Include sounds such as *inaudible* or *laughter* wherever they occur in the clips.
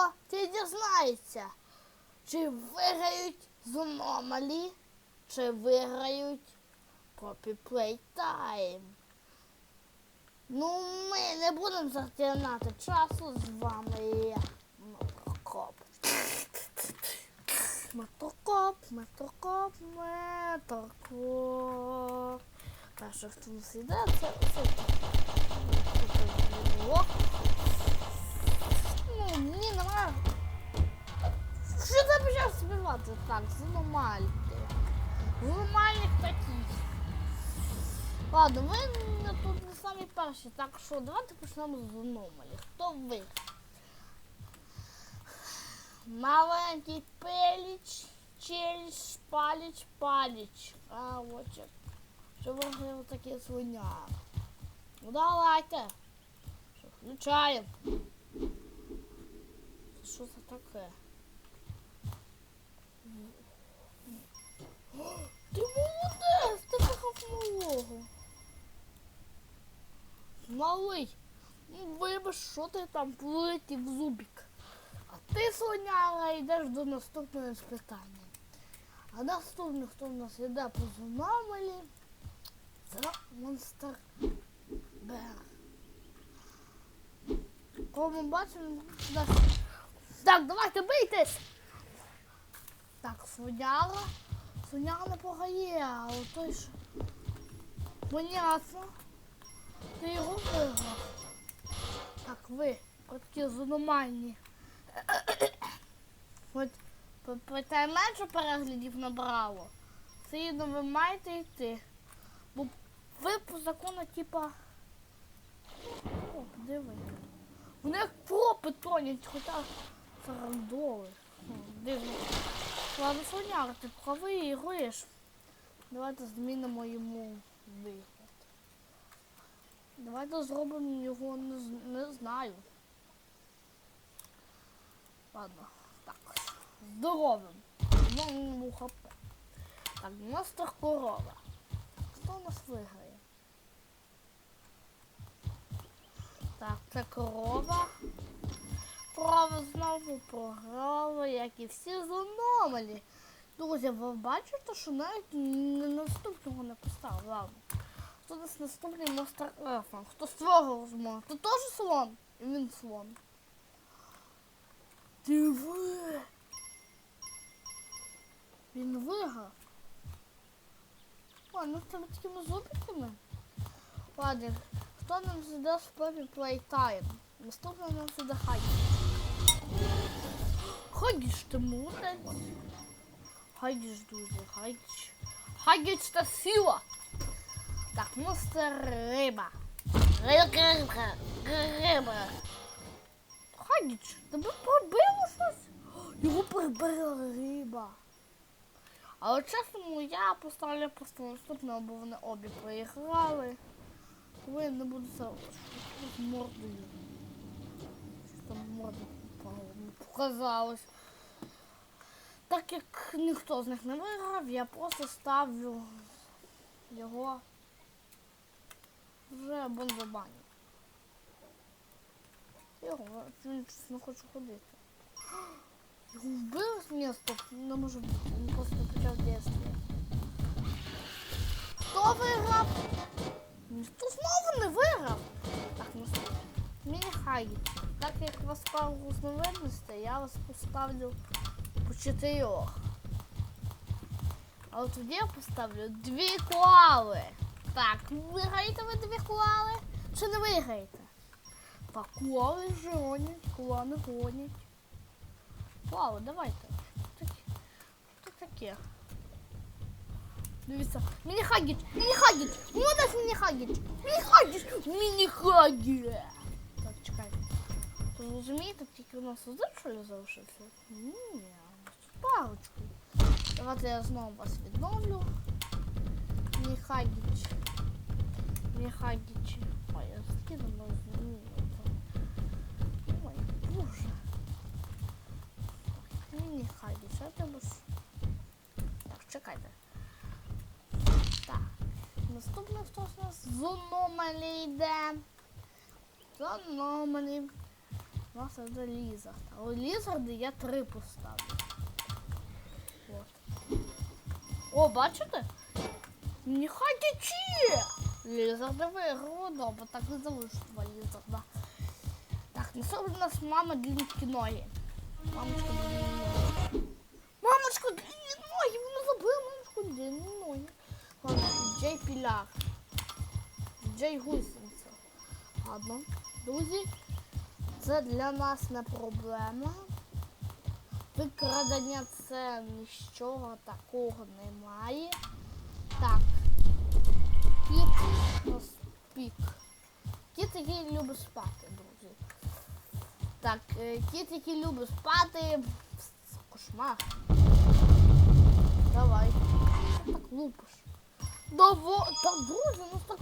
відео ти дізнаєшся, чи виграють зономалі, чи виграють Poppy Playtime. Ну, ми не будемо затягнати часу з вами. Мотокоп. Мотокоп, мотокоп, мотокоп. Перше, хто нас це це. О. Мені немає. Що ти почав співати так? Зономальки. Зономальник такий. Ладно, ви тут не самі перші, так що давайте почнемо з аномалі. Хто ви? Маленький пеліч, челіч, паліч, паліч. А, от як. Що ви говорили таке свиня? Ну давайте. Що, включаємо. Що це таке? О, Ти молодець, ти такого малого. Малий, ну вибач, що ти там плетів зубик. А ти, Соняра, йдеш до наступного іспитання. А наступний, хто в нас йде по зономалі, це монстр Бер. Кого ми бачимо, сюди. Так, давайте бийтесь! Так, Соняра. Соняра не погає, а той що. Понятно. Ти його виграв. Так, ви, такі зономальні. Хоч *coughs* проте менше переглядів набрало. Згідно ви маєте йти. Бо ви по закону, типа. О, диви. Вони як пропи тонять, хоча це рандоли. О, Дивно. Ладно, Соняр, ти правий іграєш. Давайте змінимо йому вигляд. Давайте зробимо його не, не знаю. Ладно, так. Здоровим. Новому хп. Так, монстр корова. Хто у нас виграє? Так, це корова. Корова знову програла, як і всі зономалі. Друзі, ви бачите, що навіть не наступного не поставив. Хто нас наступний монстр Ефан? Хто свого розмову? Ти теж слон? І він слон. Диви. Він виграв. О, ну з цими такими зубиками. Ладно, хто нам зайде з Poppy Playtime? Наступний нам зайде Молодець. Хагіч, друзі, Хагіч. Хагіч та сила. Так, монстр риба. Риба, риба, риба. Хагіч, тебе пробило щось? Його прибила риба. Але чесно, я поставлю просто наступного, бо вони обі проіграли. Ви не з мордою. Що там показалось. Так як ніхто з них не виграв, я просто ставлю його вже бонзобаню. Його, він не хоче ходити. Його вбили з міста? Не може він просто почав дійствувати. Хто виграв? Ніхто знову не виграв. Так, ну хагі. Так як вас пару різновидностей, я вас поставлю по чотирьох. А от тоді я поставлю дві коали. Так, виграєте ви дві коали? Чи не виграєте? Так, коали ж гонять, коали гонять. Вау, давайте. Що таке? Дивіться. Міні-хагіч! Міні-хагіч! Молодець міні-хагіч! Міні-хагіч! Міні-хагіч! Чекайте. Ви розумієте, тільки у нас один що ли залишився? Ні, у парочку. Давайте я знову вас відновлю. Міні-хагіч. Міні-хагіч. Ой, я скинула змінити. Ой, боже. Міні хагіч, а тебе. Так, чекайте. Так. Наступний хто з нас? Зономалі йде. Зономалі. У нас це лізард. У лізарди я три поставлю. От. О, бачите? Нехай тече! Лізарди виграли, добре, так не залишимо лізарда. Так, собі у нас мама длинні ноги. Мамочка длинні ноги. Мамочка длинні ноги! Вона забила мамочку длинні ноги. Ладно, Джей Піляр. Джей Гусениця. Ладно, друзі, це для нас не проблема. Викрадення це нічого такого немає. Так. Кіт у нас пік. Кіт, який любить спати, друзі. Так, е, кіт, який любить спати. Кошмар. Давай. Що так лупиш? Давай, так, друзі, ну так.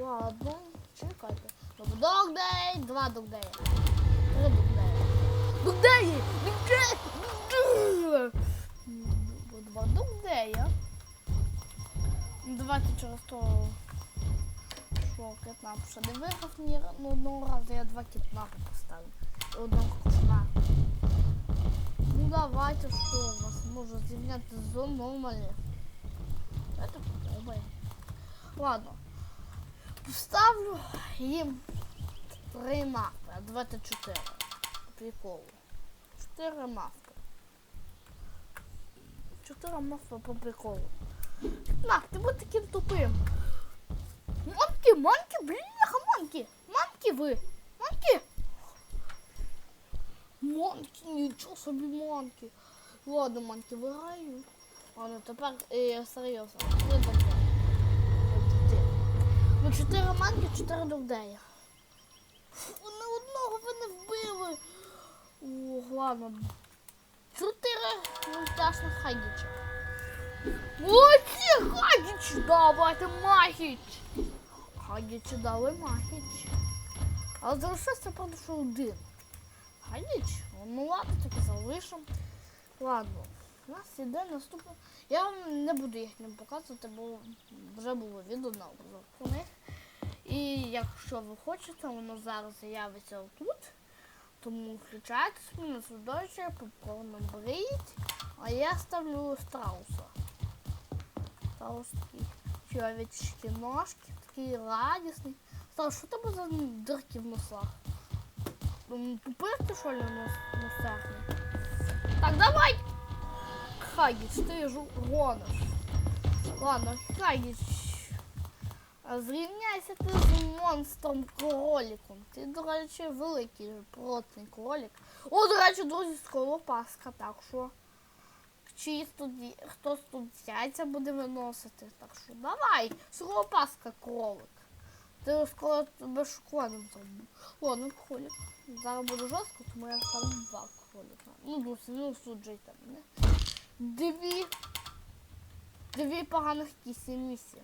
Ладно, чекайте. Догдей, два догдея. Три догдея. Догдеї! Догдеї! Два догдея. Ну, Давайте через то, що кітнап ще не виграв ні ну, одного разу, я два кітнапи поставлю. І одного кошмара. Ну давайте, що у вас може зрівняти з аномалі. Давайте попробуємо. Ладно. Поставлю їм три мапи, а давайте чотири. Приколу. Чотири мавпи. Чотири мавпи по приколу. На, ти будь таким тупим. Манки, манки, бляха, манки. Манки ви. Манки. Манки, нічого собі манки. Ладно, манки, виграю. Ладно, тепер е, серйозно. Чотири манки, чотири довдея. Вони одного ви не вбили. О, ладно. Чотири мультяшних хагіча. Оці хагічі, давайте магіч. Хагічі дали магіч. Але залишився, правда, що один. Хагіч, ну ладно, таки залишимо. Ладно, у нас іде наступне. Я вам не буду їх не показувати, бо вже було відео на обзор них. І якщо ви хочете, воно зараз з'явиться тут. Тому включайтесь, мене судочі, попкорн беріть. А я ставлю страуса. Страус такий чоловічки ножки, такий радісний. Страус, що тебе за дирки в носах? М, Пупирки, що ли, нос, носахні? Так, давай! Хагіч, ти ж гониш. Ладно, Хагіч. А Зрівняйся ти з монстром кроликом. Ти, до речі, великий плотний кролик. О, до речі, друзі, скоро Пасха, так що. Чиїсь тут, хтось тут яйця буде виносити. Так що давай, скоро Пасха кролик. Ти скоро тебе шоколадом зроблю. Ладно, кролик. Зараз буде жорстко, тому я ставлю два кролика. Ну, друзі, ну суджуйте мене. Дві. Дві поганих кісі місії.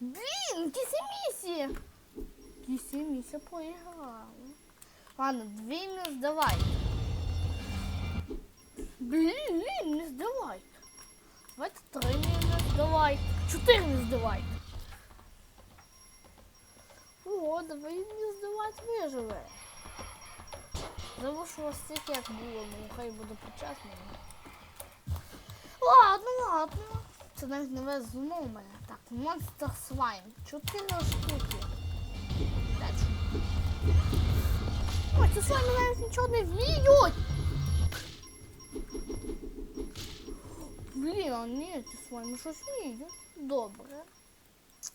Блін, кісімісі! Кісімісі проіграла. Ладно, дві не здавай. Блін, блін, не здавай. Давайте три не здавай. Чотири не здавай. О, давай не здавати виживе. Залишилось стільки, як було, ну хай буде почесно. Ладно, ладно. Це навіть не весь знову мене. Так, монстр слайм. Чотири штуки. Штук. Ой, ці слайми навіть нічого не вміють. Блін, а ні, ці слайми щось вміють. Добре.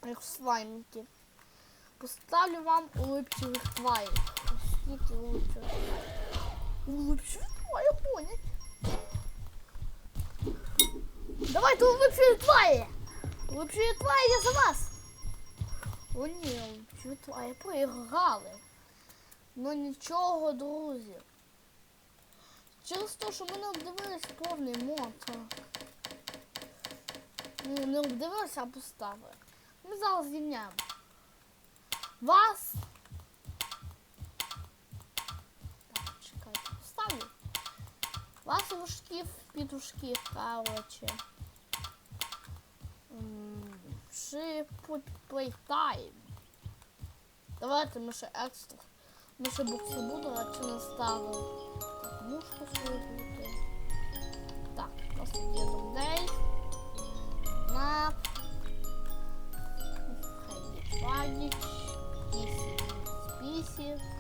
Як слаймики. Поставлю вам улипчивих тварів. Улипчивих тварів? Улипчивих тварів гонять. Давайте улипчиві тварі! Улипчиві тварі я за вас! О ні, улипчиві тварі проіграли. Ну нічого, друзі. Через те, що ми не обдивились повний мод. Ну, не обдивилися, а поставили. Ми зараз зрівняємо. Вас. Так, поставлю. Вас вушків, підушків, короче. Плейтайм. Давайте ми ще екстра. Ми ще букси буду, а чи не. Так, мушку свою бути. Так, у нас тут є дондей. Мап. Хай Фадіч. Кісі спісі.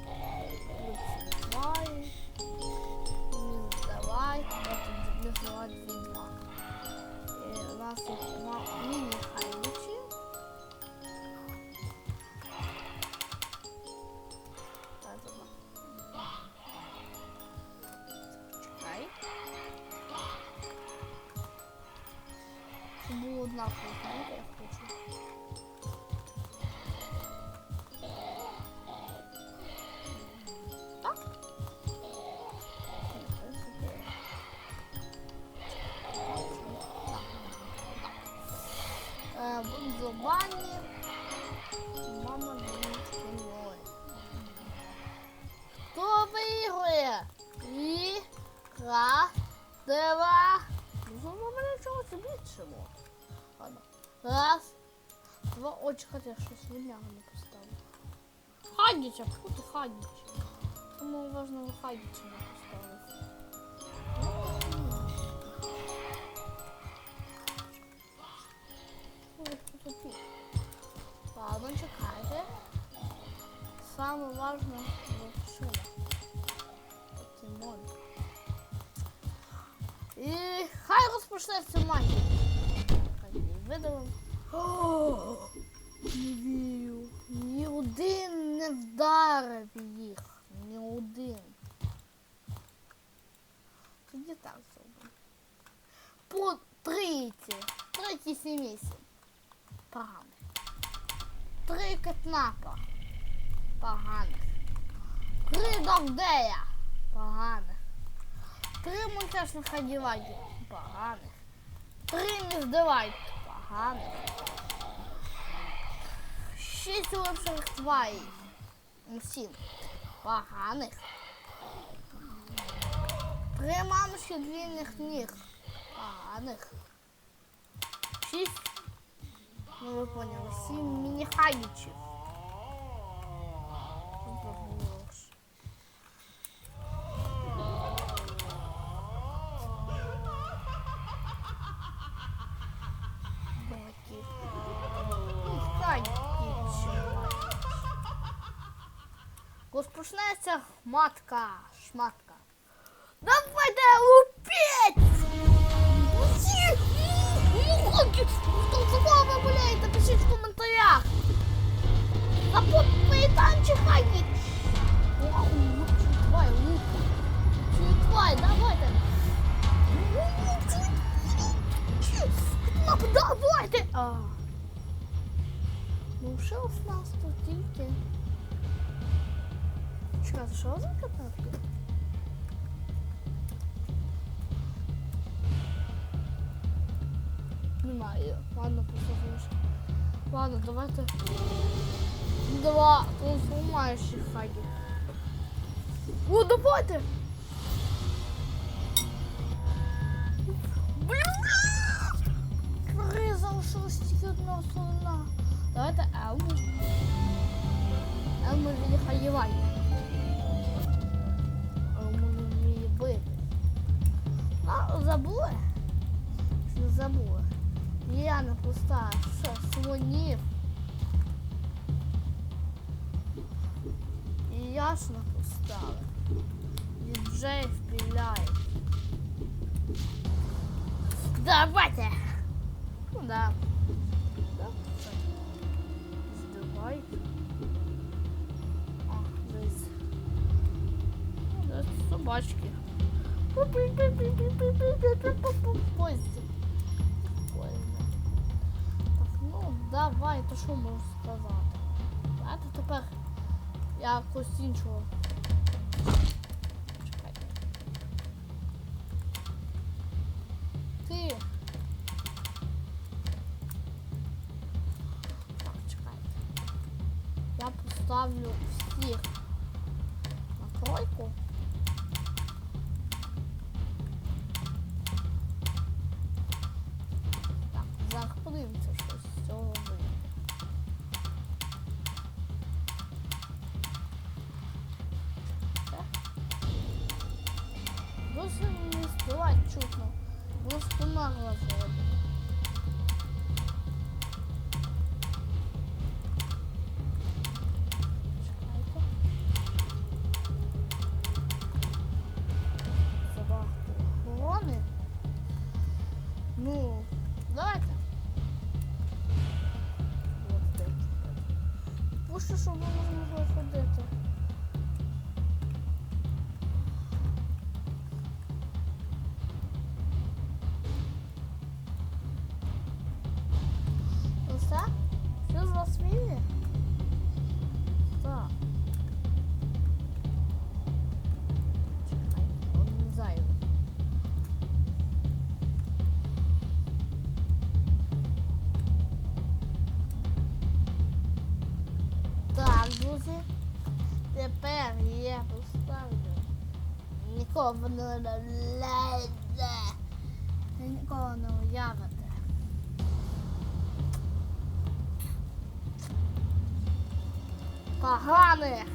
І у нас тут ма- міні хайдичі. Так, виняго не поставив. Хадіча, хто ти Хадіч? Тому важливо Хадіча не поставити. Ладно, чекайте. Саме важне вершина. Покемон. І хай розпочнеться магія. О, Не вірю. Ні один не вдарив їх. Ні один. Тоді так зробимо. По третє. Третій сімейці. Поганих. Три кетнапа. Поганих. Три догдея. Поганих. Три мультяшних одіваді. Поганих. Три міздивайт. Поганих. Шість лепших тварей. Сім. Поганих. Три мамочки длинних ніг. Поганих. Шість. Ну ви поняли. Сім міні-хагічів. Розпочнеться матка, шматка. Давайте лупіть! Усі! Муки! Хто слова гуляєте, пишіть в коментарях! Запутний танчик хані! Вау, ну, Давай, лука! Чувствай, давайте! Ну, давайте! А. Ну, що в нас тут тільки? Що за катавки? Немає. Ладно, послухаєш. Ладно, давайте. Два трансформуючих хаги. О, давайте! Блін! Три залишилось тільки одна сторона. Давайте Елму. Елму відхаювай. А, забули? Чи не забули? Я не пуста, що слонів. І ясно поставив. Діджей впіляє. Давайте! Ну да. Да, Здавай. А, десь. Ну, да, собачки. Ну давай, то що можу сказати? Давайте тепер якось іншого. Нікого не лезе. Нікого не уявите. Поганих.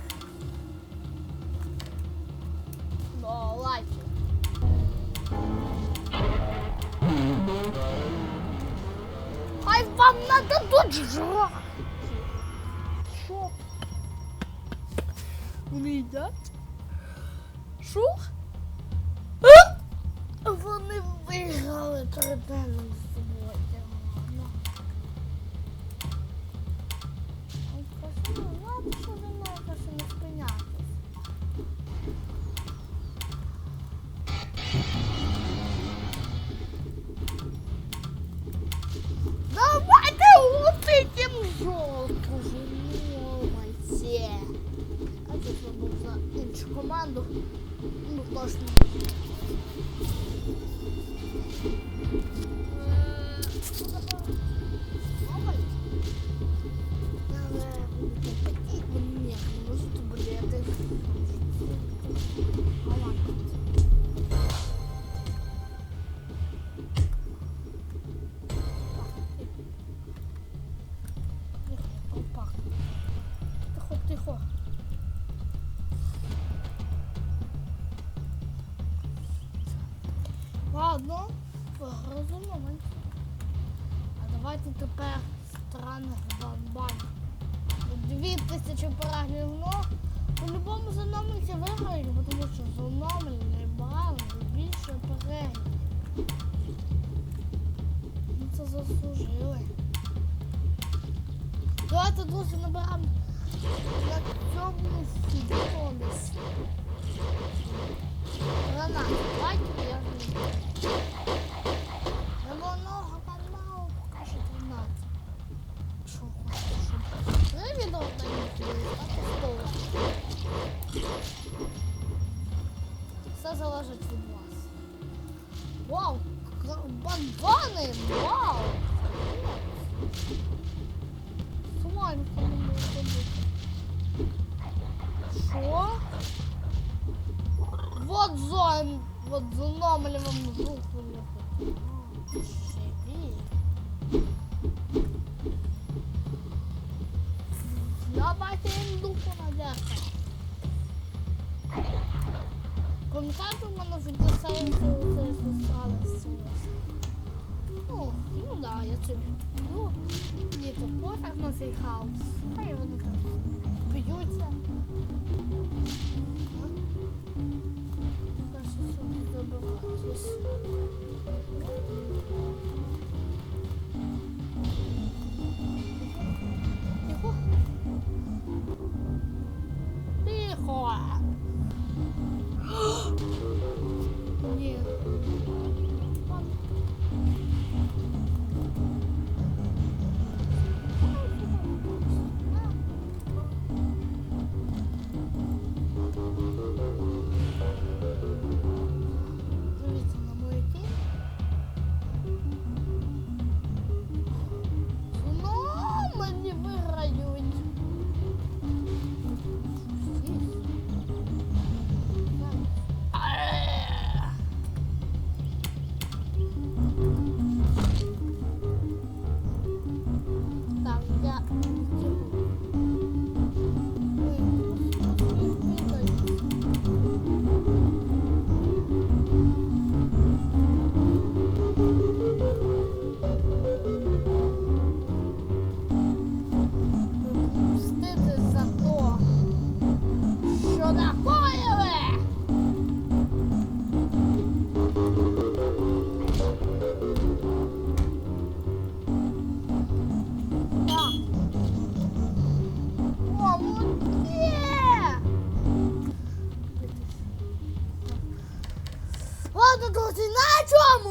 До лайків. Хай вам? Вони виграли триденну сьогодні. Ну. Ладно, що за мною краще не спинятись. Давайте лупитим був за іншу команду? Ну, точно. Ладно, розумно. А давайте тепер странних бомбань. Дві тисячі переглядів, ну, по-любому зономлюся виграють, бо тому що зономлені брали більше переглядів. Ми це заслужили. Давайте, друзі, наберемо на цьому фідоміс. Гранат, давайте я На моного каналу покажу гранат. Що хочете, щоб ви відео на YouTube, стати столу. Все залежить від вас. Вау! к- Бомбани! Вау! Сумально не може бути. Що? Вот зон, вот зономили вам руку не. Давайте їм дупу надерти. Пам'ятаєте, в мене записали це сосали Ну, ну да, я це люблю. Мені то пофіг на цей хаос.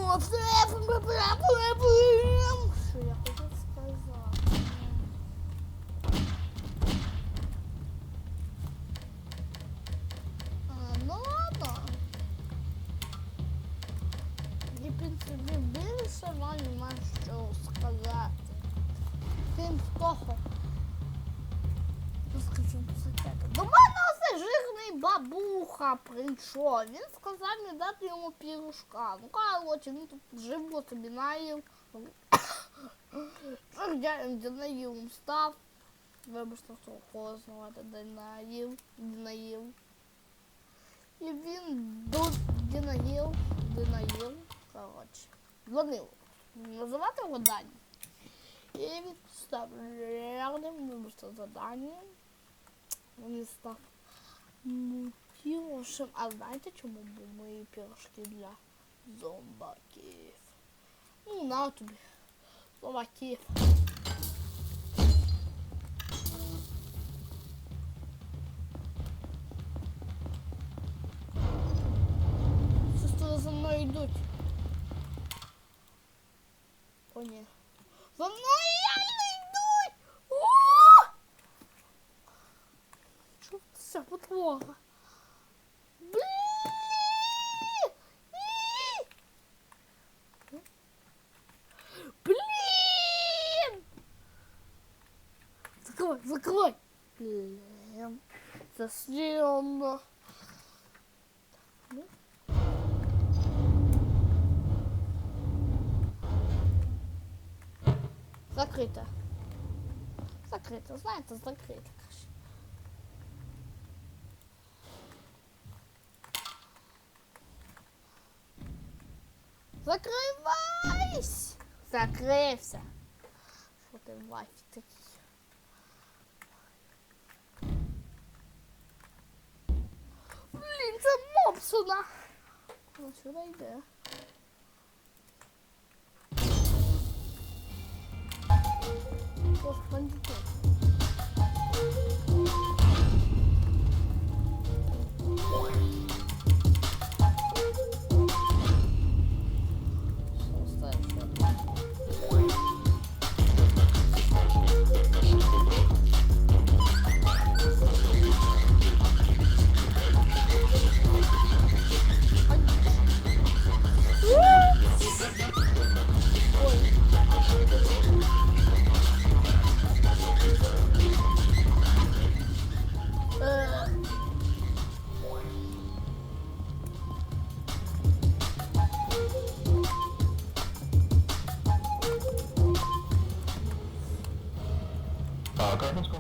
Що бабуха. Він сказав мені дати йому пірушка. Ну, коротше, він тут живо собі наїв. *coughs* Дінаївом став. Вибачте, що познавати Динаїв. Динаїв. І він до Динаїв. Динаїв. Коротше. Дзвонив. Називати його Дані. І він став рядом, вибачте, задання. Він став мутілошем. А знаєте, чому були мої пірожки для зомбаків? Ну, на тобі. Зомбаків. Сестри за мною йдуть. О, ні. За мною реально йдуть! О! Що це потвора? Закрой, закрой! Блін. Це стрімно. Закрито. Закрито, знаєте, закрито. краще. Закривайся! Закрився. Що ти вафі такий? Блін, А как